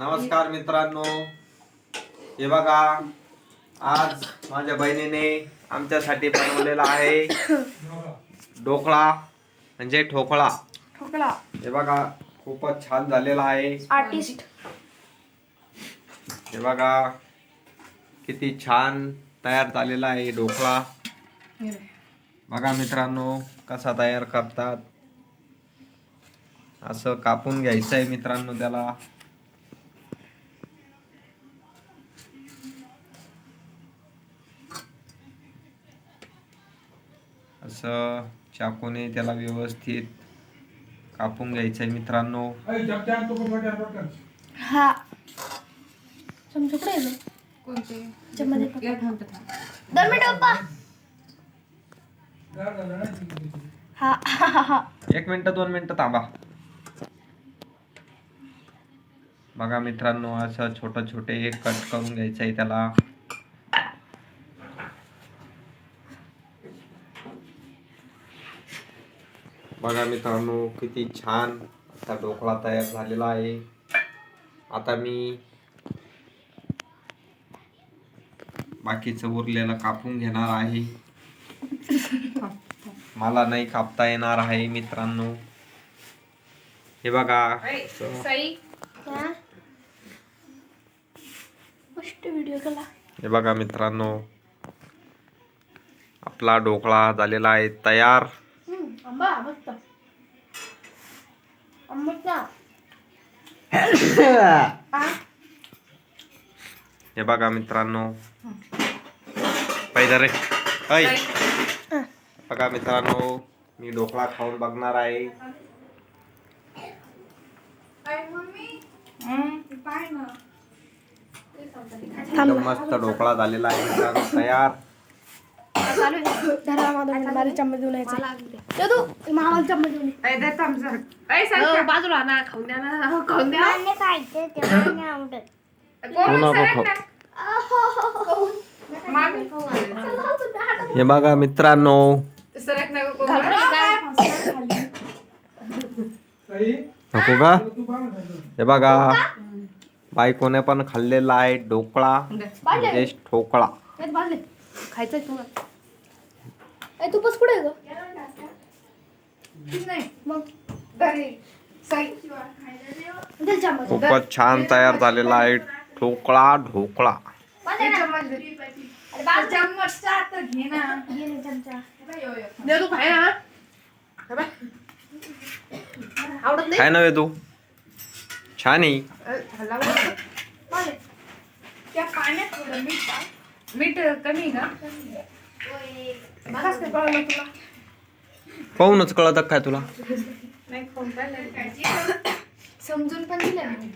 नमस्कार मित्रांनो. हे बघा आज माझ्या बहिणीने आमच्यासाठी बनवलेला आहे ढोकळा म्हणजे ठोकळा. ठोकला हे बघा खूपच छान झालेला आहे. आर्टिस्ट. हे बघा किती छान तयार झालेला आहे ढोकळा. बघा मित्रांनो कसा तयार करतात. असं कापून घ्यायचं आहे मित्रांनो त्याला. असं चाकूने त्याला व्यवस्थित कापून घ्यायचं आहे मित्रांनो हा. चमचा कुठे आहे गं? कोणते? चम्मच एक मिनिट थांब. दोन मिनिट पप्पा. हा हा हा हा. एक मिनिट दोन मिनिटं थांबा. बघा मित्रांनो असं छोटं छोटे कट करून घ्यायचं आहे त्याला. बघा मित्रांनो किती छान असा ढोकळा तयार झालेला आहे. आता मी बाकीचं उरलेलं कापून घेणार आहे. मला नाही कापता येणार आहे मित्रांनो. हे बघा. हा? मस्त व्हिडिओ केला. हे बघा मित्रांनो. आपला ढोकळा झालेला आहे तयार. आंबा मस्त. आंबट ना. हा? बघा मित्रांनो. पाहिजे रे. ऐ. बघा मित्रांनो मी ढोकळा खाऊन बघणार आहे. मस्त ढोकळा झालेला आहे मित्रांनो तयार. मला चम्मच देऊन यायचा. तू. मामाला चम्मच देऊन हो, त्या बाजूला ना खाऊन द्या ना. हो, खाऊन द्या. मागे. हे बघा मित्रांनो. सरक? नको का? हे बघा. बायकोने पण खाल्लेला आहे ढोकळा. ठोकळा तुला. ए तू बस कुठे आहे गं? मग? खूपच छान तयार झालेला आहे ठोकळा ढोकळा. नाही? काय नव्हे तू. छान आहे. मीठ कमी आहे का? पाहूनच कळत काय तुला. समजून पण दिलं